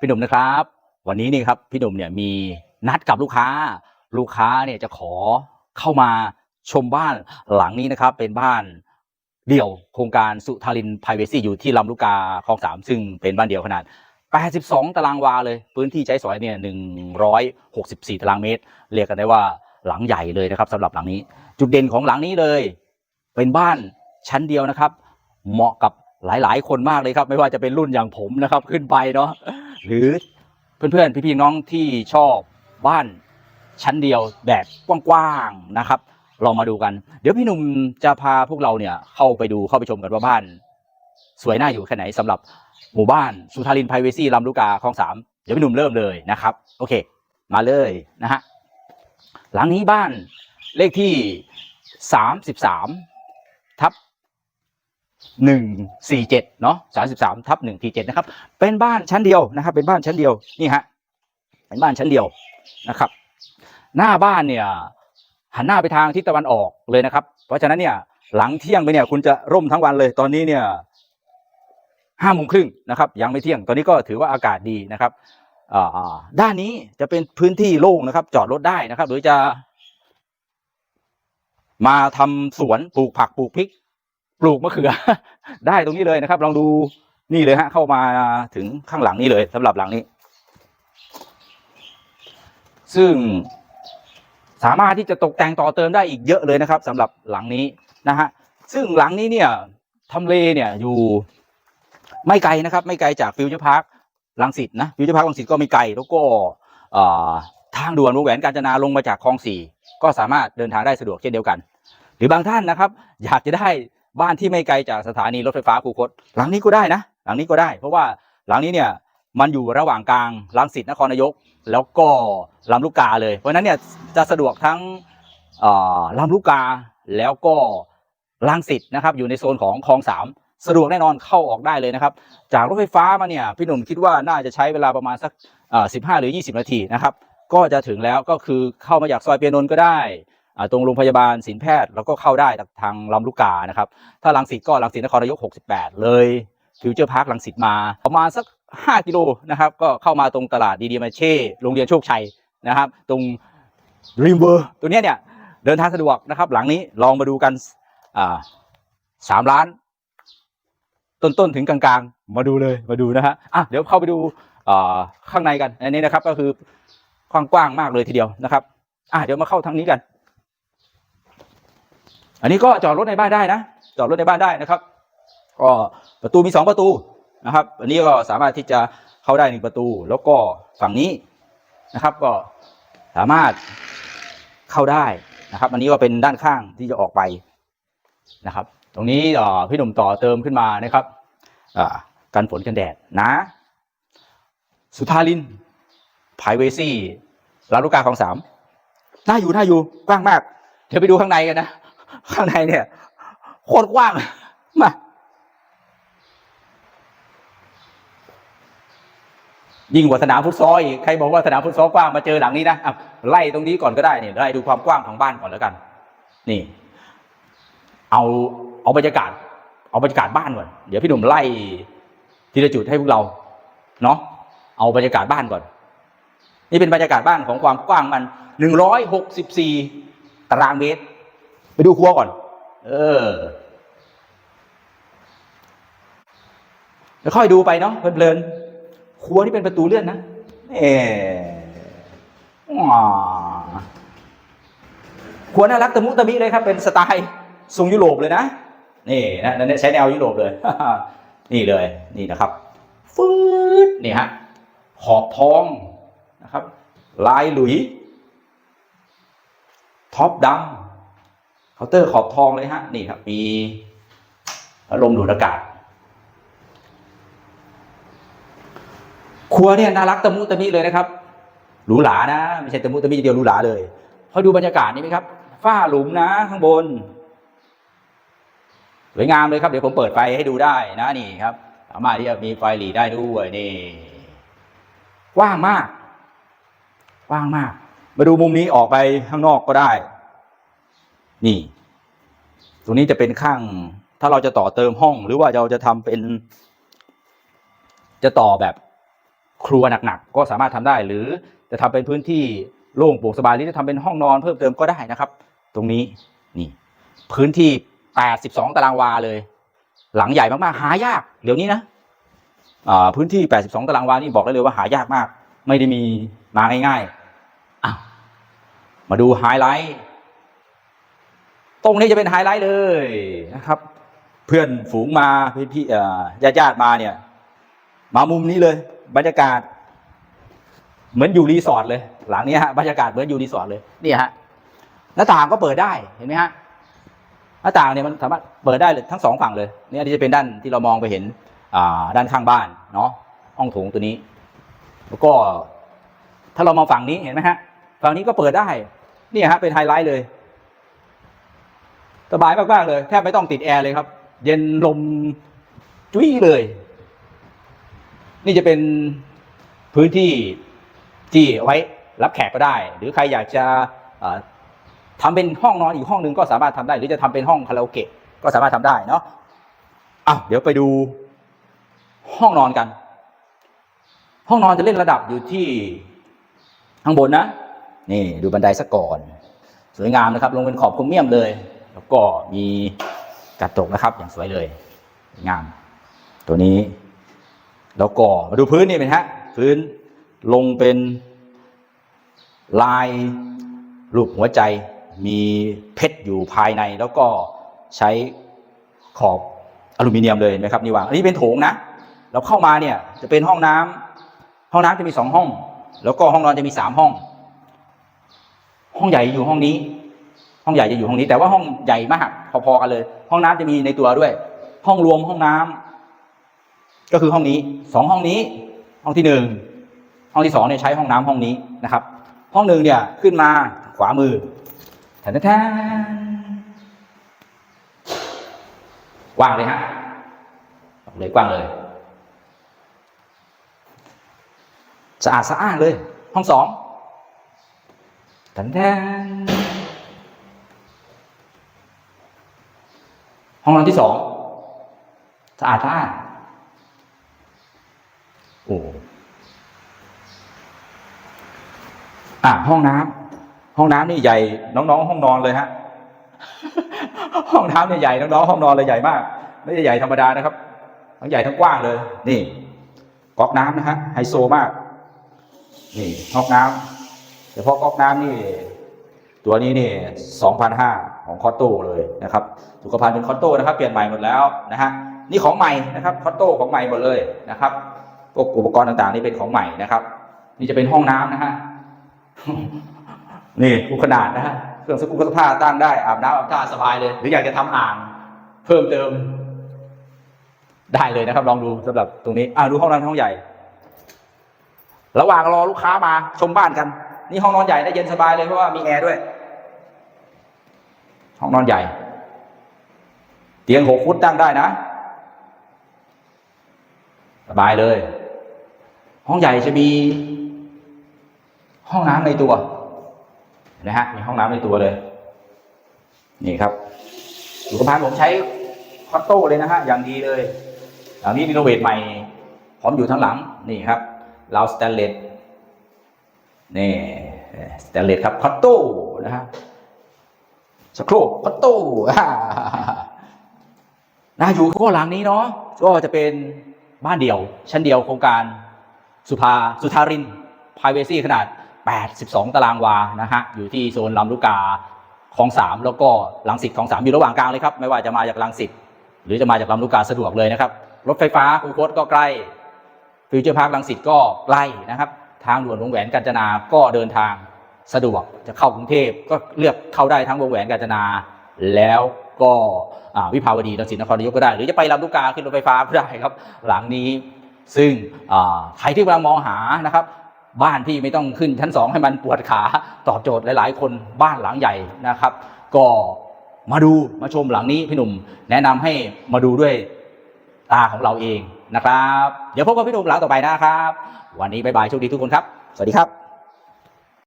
พี่หนุ่มนะครับ วันนี้นี่ครับพี่หนุ่มเนี่ยมีนัดกับลูกค้า ลูกค้าเนี่ยจะขอเข้ามาชมบ้านหลังนี้นะครับ เป็นบ้านเดี่ยวโครงการสุทารินไพรเวซีอยู่ที่ลำลูกกาคลองสามซึ่งเป็นบ้านเดี่ยวขนาด 82 ตารางวาเลย พื้นที่ใช้สอยเนี่ย 164 ตารางเมตร เรียกกันได้ว่าหลังใหญ่เลยนะครับสำหรับหลังนี้ จุดเด่นของหลังนี้เลย เป็นบ้านชั้นเดียวนะครับ เหมาะกับ หลาย ๆ คนมากเลยครับ ไม่ว่าจะเป็นรุ่นอย่างผมนะครับขึ้นไปเนาะหรือเพื่อน ๆ พี่ ๆ น้องที่ชอบบ้านชั้นเดียวแบบกว้าง ๆ นะครับลองมาดูกัน เดี๋ยวพี่หนุ่มจะพาพวกเราเนี่ยเข้าไปดูเข้าไปชมกันว่าบ้าน สวยน่าอยู่แค่ไหนสำหรับหมู่บ้านสุทารินไพรเวซีลำลูกกาคลองสามเดี๋ยวพี่หนุ่มเริ่มเลยนะครับ โอเค มาเลยนะฮะหลังนี้บ้านเลขที่สามสิบสามทับ หนึ่งสี่เจ็ดเนาะสามสิบสามทับหนึ่งสี่เจ็ดนะครับ เป็นบ้านชั้นเดียวนะครับ เป็นบ้านชั้นเดียวนี่ฮะเป็นบ้านชั้นเดียวนะครับ หน้าบ้านเนี่ยหันหน้าไปทางทิศตะวันออกเลยนะครับ เพราะฉะนั้นเนี่ยหลังเที่ยงไปเนี่ยคุณจะร่มทั้งวันเลยตอนนี้เนี่ยห้าโมงครึ่งนะครับ ยังไม่เที่ยงตอนนี้ก็ถือว่าอากาศดีนะครับอ่าด้านนี้จะเป็นพื้นที่โล่งนะครับ จอดรถได้นะครับ หรือจะ มาทำสวนปลูกผักปลูกพริก ปลูกมะเขือ ได้ตรงนี้เลยนะครับ ลองดูนี่เลยฮะ เข้ามาถึงข้างหลังนี้เลยสำหรับหลังนี้ ซึ่งสามารถที่จะตกแต่งต่อเติมได้อีกเยอะเลยนะครับสำหรับหลังนี้นะฮะซึ่งหลังนี้เนี่ยทำเลเนี่ยอยู่ไม่ไกลนะครับ ไม่ไกลจากฟิวเจอร์พาร์คลังสิตนะฟิวเจอร์พาร์คลังสิตก็ไม่ไกลแล้วก็ทางด่วนวงแหวนกาญจนาลงมาจากคลองสี่ก็สามารถเดินทางได้สะดวกเช่นเดียวกัน หรือบางท่านนะครับ อยากจะได้ บ้านที่ไม่ไกลจากสถานีรถไฟฟ้าคูคตหลังนี้ก็ได้นะ หลังนี้ก็ได้ เพราะว่าหลังนี้เนี่ยมันอยู่ระหว่างกลางลังสิตนครนายก แล้วก็ลำลูกกาเลย เพราะฉะนั้นเนี่ยจะสะดวกทั้งอ่อลำลูกกาแล้วก็ลังสิตนะครับอยู่ในโซนของคลองสามสะดวกแน่นอนเข้าออกได้เลยนะครับ จากรถไฟฟ้ามาเนี่ยพี่หนุ่มคิดว่าน่าจะใช้เวลาประมาณสักสิบห้าหรือยี่สิบนาทีนะครับก็จะถึงแล้วก็คือเข้ามาจากซอยเปียนนก็ได้ ตรงโรงพยาบาลศิลแพทย์แล้วก็เข้าได้ทางลำลูกกานะครับ ถ้าลังสิตก็ลังสิตนครนายก 68 เลยฟิวเจอร์พาร์คลังสิตมาประมาณสัก 5 กิโลนะครับก็เข้ามาตรงตลาดดีดีมาเช่โรงเรียนโชคชัยนะครับ ตรงริมเวอร์ตัวนี้เนี่ยเดินทางสะดวกนะครับ หลังนี้ลองมาดูกันอ่าสามล้าน ต้นๆถึงกลางๆ มาดูเลยมาดูนะฮะอะเดี๋ยวเข้าไปดูอ่าข้างในกันอันนี้นะครับก็คือกว้างๆมากเลยทีเดียวนะครับอะเดี๋ยวมาเข้าทางนี้กัน อันนี้ก็จอดรถในบ้านได้นะ จอดรถในบ้านได้นะครับ ก็ประตูมีสองประตูนะครับ อันนี้ก็สามารถที่จะเข้าได้หนึ่งประตู แล้วก็ฝั่งนี้นะครับ ก็สามารถเข้าได้นะครับ อันนี้ก็เป็นด้านข้างที่จะออกไปนะครับ ตรงนี้พี่หนุ่มต่อเติมขึ้นมานะครับกันฝนกันแดดนะ สุธารินไพรเวซี่ลาลูกกาของสามน่าอยู่น่าอยู่กว้างมาก เดี๋ยวไปดูข้างในกันนะ ข้างในเนี่ยโคตรกว้างมายิ่งกว่าสนามฟุตซอลอีกใครบอกว่าสนามฟุตซอลกว้างมาเจอหลังนี้นะไล่ตรงนี้ก่อนก็ได้เนี่ยไล่ดูความกว้างของบ้านก่อนแล้วกัน นี่ เอาเอาบรรยากาศ เอาบรรยากาศบ้านก่อนเดี๋ยวพี่หนุ่มไล่ทีละจุดให้พวกเราเนาะเอาบรรยากาศบ้านก่อน นี่เป็นบรรยากาศบ้านของความกว้างมันหนึ่งร้อยหกสิบสี่ตารางเมตร ไปดูครัวก่อน เออแล้วค่อยดูไปเนาะเพลินๆครัวนี่เป็นประตูเลื่อนนะเอว้าครัวน่ารักตะมุตะมิเลยครับ เป็นสไตล์ทรงยุโรปเลยนะนี่นะนั่นใช้แนวยุโรปเลย นี่เลย นี่นะครับฟืดนี่ฮะขอบทองนะครับ ลายหลุย ท็อปดำ เคาน์เตอร์ขอบทองเลยฮะนี่ครับมีลมดูดอากาศ ครัวเนี่ยน่ารักตะมุตะมิเลยนะครับหรูหรานะไม่ใช่ตะมุตะมิอย่างเดียวหรูหราเลยพอดูบรรยากาศนี้ไหมครับฝ้าหลุมนะข้างบนสวยงามเลยครับเดี๋ยวผมเปิดไฟให้ดูได้นะนี่ครับสามารถที่จะมีไฟหลีได้ด้วยนี่กว้างมากกว้างมาก มาดูมุมนี้ออกไปข้างนอกก็ได้ นี่ ตรงนี้จะเป็นข้าง ถ้าเราจะต่อเติมห้อง หรือว่าเราจะทำเป็น จะต่อแบบครัวหนักๆก็สามารถทำได้ หรือจะทำเป็นพื้นที่โล่งโปร่งสบายหรือจะทำเป็นห้องนอนเพิ่มเติมก็ได้นะครับ ตรงนี้นี่ พื้นที่82ตารางวาเลย หลังใหญ่มากๆหายาก เดี๋ยวนี้นะพื้นที่ 82 ตารางวา นี่บอกได้เลยว่าหายากมาก ไม่ได้มีมาง่ายๆมาดูไฮไลท์ ตรงนี้จะเป็นไฮไลท์เลยนะครับ เพื่อนฝูงมาพี่พี่เอ่อญาติญาติมาเนี่ย มามุมนี้เลย บรรยากาศ เหมือนอยู่รีสอร์ทเลย หลังนี้ฮะบรรยากาศเหมือนอยู่รีสอร์ทเลยนี่ฮะหน้าต่างก็เปิดได้เห็นไหมฮะหน้าต่างเนี่ยมันสามารถเปิดได้เลยทั้งสองฝั่งเลยนี่อันนี้จะเป็นด้านที่เรามองไปเห็นอ่าด้านข้างบ้านเนาะห้องโถงตัวนี้ แล้วก็ถ้าเรามาฝั่งนี้เห็นไหมฮะฝั่งนี้ก็เปิดได้นี่ฮะเป็นไฮไลท์เลย สบายมากๆเลย แทบไม่ต้องติดแอร์เลยครับ เย็นลมจุ้ยเลย นี่จะเป็นพื้นที่ที่ไว้รับแขกก็ได้ หรือใครอยากจะเอ่อทำเป็นห้องนอนอีกห้องหนึ่งก็สามารถทำได้ หรือจะทำเป็นห้องคาราโอเกะก็สามารถทำได้เนาะอ้าวเดี๋ยวไปดูห้องนอนกัน ห้องนอนจะเล่นระดับอยู่ที่ข้างบนนะ นี่ดูบันไดซะก่อน สวยงามนะครับ ลงเป็นขอบโครเมียมเลย แล้วก็มีกระจกนะครับ อย่างสวยเลยงามตัวนี้ แล้วก็มาดูพื้นนี่เป็นฮะพื้นลงเป็นลายรูปหัวใจมีเพชรอยู่ภายใน แล้วก็ใช้ขอบอลูมิเนียมเลยนไหมครับนี่วางอันนี้เป็นโถงนะเราเข้ามาเนี่ยจะเป็นห้องน้ำห้องน้ำจะมีสองห้อง แล้วก็ห้องนอนจะมีสามห้อง ห้องใหญ่อยู่ห้องนี้ ห้องใหญ่จะอยู่ห้องนี้แต่ว่าห้องใหญ่มากพอๆกันเลย ห้องน้ำจะมีในตัวด้วย ห้องรวมห้องน้ำก็คือห้องนี้สองห้องนี้ ห้องที่หนึ่งห้องที่สองเนี่ยใช้ห้องน้ำห้องนี้นะครับ ห้องหนึ่งเนี่ยขึ้นมาขวามือแทนแทนกว้างเลยฮะเลยกว้างเลยสะอาดสะอาดเลย ห้องสองแทนแทน ห้องนอนที่สองสะอาดสะอาดโอ้อะห้องน้ำห้องน้ำนี่ใหญ่ น้องๆ ห้องนอนเลยฮะ ห้องน้ำเนี่ยใหญ่น้องๆห้องนอนเลยใหญ่มาก ไม่ใช่ใหญ่ธรรมดานะครับทั้งใหญ่ทั้งกว้างเลย นี่ก๊อกน้ำนะฮะไฮโซมาก นี่ก๊อกน้ำเฉพาะก๊อกน้ำนี่ ตัวนี้นี่สองพันห้าของคอตโต้เลยนะครับสุขภัณฑ์เป็นคอตโต้นะครับ เปลี่ยนใหม่หมดแล้วนะฮะ นี่ของใหม่นะครับคอตโต้ของใหม่หมดเลยนะครับพวกอุปกรณ์ต่างๆ นี่เป็นของใหม่นะครับ นี่จะเป็นห้องน้ำนะฮะ นี่ทุกขนาดนะฮะ เครื่องซักผ้าซักผ้าตั้งได้อาบน้ำอาบท่าสบายเลย หรืออยากจะทำอ่าง เพิ่มเติม ได้เลยนะครับ ลองดูสำหรับตรงนี้ อ่าดูห้องนอนห้องใหญ่ ระหว่างรอลูกค้ามาชมบ้านกัน นี่ห้องนอนใหญ่ได้เย็นสบายเลยเพราะว่ามีแอร์ด้วย ห้องนอนใหญ่ เตียงหกฟุตตั้งได้นะ สบายเลย ห้องใหญ่จะมี ห้องน้ำในตัวนะฮะมีห้องน้ำในตัวเลย นี่ครับสุขภัณฑ์ผมใช้คอตโต้เลยนะฮะอย่างดีเลยหลังนี้รีโนเวทใหม่ พร้อมอยู่ทั้งหลังนี่ครับเราสแตนเลสนี่ สแตนเลสครับคอตโต้นะฮะสโครกคอตโต้น่าอยู่ก็หลังนี้เนาะก็จะเป็นบ้านเดี่ยว ชั้นเดียวโครงการสุภาสุทาริน p r i เวซีขนาด 82 ตารางวานะฮะอยู่ที่โซนลำลูกกาคลองสามแล้วก็ลังสิตคลองสามอยู่ระหว่างกลางเลยครับ ไม่ว่าจะมาจากลังสิตหรือจะมาจากลำลูกกาสะดวกเลยนะครับ รถไฟฟ้าคูคตก็ใกล้ฟิวเจอร์พาร์คลังสิตก็ใกล้นะครับ ทางด่วนวงแหวนกาญจนาก็เดินทางสะดวกจะเข้ากรุงเทพก็เลือกเข้าได้ทั้งวงแหวนกาญจนา แล้วก็วิภาวดีรังสิตนครนายกก็ได้ หรือจะไปลำลูกกาขึ้นรถไฟฟ้าก็ได้ครับ หลังนี้ซึ่งใครที่กำลังมองหานะครับ บ้านที่ไม่ต้องขึ้นชั้นสองให้มันปวดขาตอบโจทย์หลาย ๆ คนบ้านหลังใหญ่นะครับ ก็มาดูมาชมหลังนี้พี่หนุ่ม แนะนำให้มาดูด้วยตาของเราเอง นะครับ เดี๋ยวพบกับพี่หนุ่มหลังต่อไปนะครับ วันนี้บายบายโชคดีทุกคนครับ สวัสดีครับ